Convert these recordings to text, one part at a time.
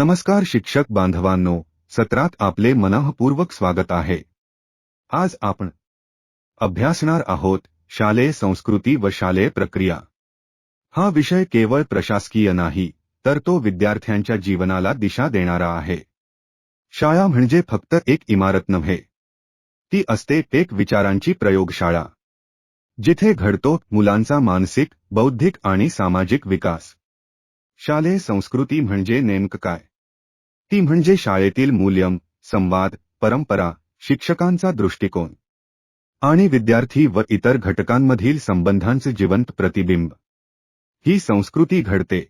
नमस्कार शिक्षक बांधवांनो सत्रात आपले मनःपूर्वक स्वागत आहे. आज आपण अभ्यासणार आहोत शालेय संस्कृती व शालेय प्रक्रिया. हा विषय केवळ प्रशासकीय नाही तर तो विद्यार्थ्यांच्या जीवनाला दिशा देणारा आहे. शाळा म्हणजे फक्त एक इमारत नव्हे ती असते एक विचारांची प्रयोगशाळा जिथे घडतो मुलांचा मानसिक बौद्धिक आणि सामाजिक विकास. शालेय संस्कृती म्हणजे नेमकं काय? ती म्हणजे शाळेतील मूल्यम संवाद परंपरा शिक्षकांचा दृष्टिकोन. आणि विद्यार्थी व इतर घटकांमधील संबंधांचे जिवंत प्रतिबिंब. ही संस्कृती घडते.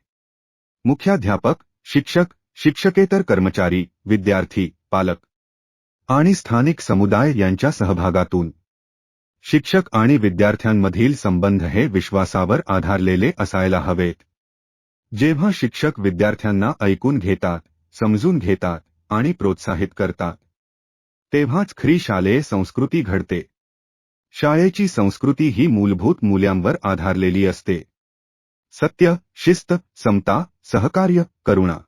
मुख्याध्यापक शिक्षक शिक्षकेतर कर्मचारी विद्यार्थी पालक आणि स्थानिक समुदाय यांच्या सहभागातून. शिक्षक आणि विद्यार्थ्यांमधील संबंध हे विश्वासावर आधारलेले असायला हवेत. जेव्हा शिक्षक विद्यार्थ्यांना ऐकून घेतात समजून घेतात आणि प्रोत्साहित करतात. तेव्हाच खरी शालेय संस्कृती घडते. शाळेची संस्कृती ही मूलभूत मूल्यांवर आधारलेली असते. सत्य शिस्त समता सहकार्य करुणा.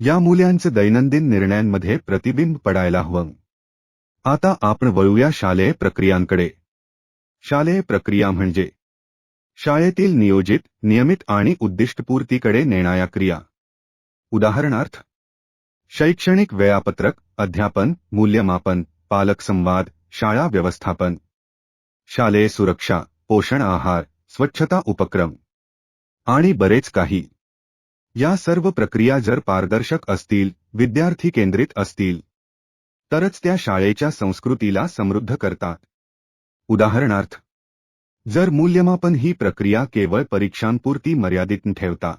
या मूल्यांचं दैनंदिन निर्णयांमध्ये प्रतिबिंब पडायला हवं. आता आपण वळूया शालेय प्रक्रियांकडे. शालेय प्रक्रिया म्हणजे शाळेतील नियोजित नियमित आणि उद्दिष्टपूर्तीकडे नेणाऱ्या क्रिया. उदाहरणार्थ शैक्षणिक वेळापत्रक अध्यापन मूल्यमापन पालक संवाद शाळा व्यवस्थापन. शालेय सुरक्षा पोषण आहार स्वच्छता उपक्रम. आणि बरेच काही. या सर्व प्रक्रिया जर पारदर्शक असतील विद्यार्थी केंद्रित असतील तरच त्या शाळेच्या संस्कृतीला समृद्ध करतात. उदाहरणार्थ जर मूल्यमापन ही प्रक्रिया केवळ परीक्षांपुरती मर्यादित ठेवता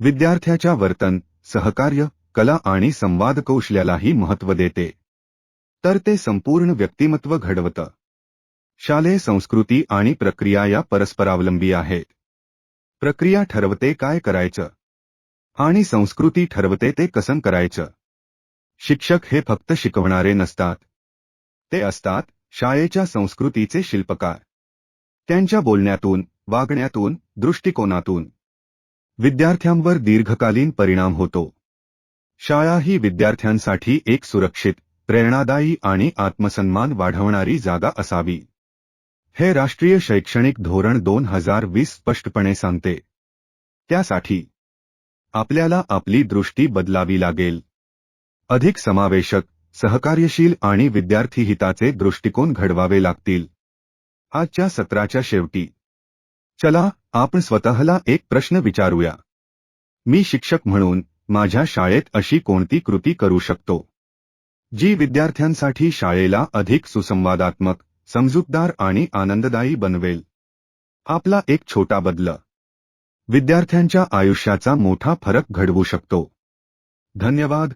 विद्यार्थ्याच्या वर्तन सहकार्य कला आणि संवाद कौशल्यालाही महत्त्व देते. तर ते संपूर्ण व्यक्तिमत्व घडवतं. शालेय संस्कृती आणि प्रक्रिया या परस्परावलंबी आहेत. प्रक्रिया ठरवते काय करायचं? आणि संस्कृती ठरवते ते कसं करायचं? शिक्षक हे फक्त शिकवणारे नसतात. ते असतात शाळेच्या संस्कृतीचे शिल्पकार. त्यांच्या बोलण्यातून वागण्यातून दृष्टिकोनातून. विद्यार्थ्यांवर दीर्घकालीन परिणाम होतो. शाळा ही विद्यार्थ्यांसाठी एक सुरक्षित प्रेरणादायी आणि आत्मसन्मान वाढवणारी जागा असावी. हे राष्ट्रीय शैक्षणिक धोरण दोन हजार वीस स्पष्टपणे सांगते. त्यासाठी आपल्याला आपली दृष्टी बदलावी लागेल. अधिक समावेशक सहकार्यशील आणि विद्यार्थी हिताचे दृष्टिकोन घडवावे लागतील. आजच्या सत्राच्या शेवटी. चला आपण स्वतःला एक प्रश्न विचारूया. मी शिक्षक म्हणून माझ्या शाळेत अशी कोणती कृती करू शकतो? जी विद्यार्थ्यांसाठी शाळेला अधिक सुसंवादात्मक समजूतदार आणि आनंददायी बनवेल. आपला एक छोटा बदल. विद्यार्थ्यांच्या आयुष्याचा मोठा फरक घडवू शकतो. धन्यवाद.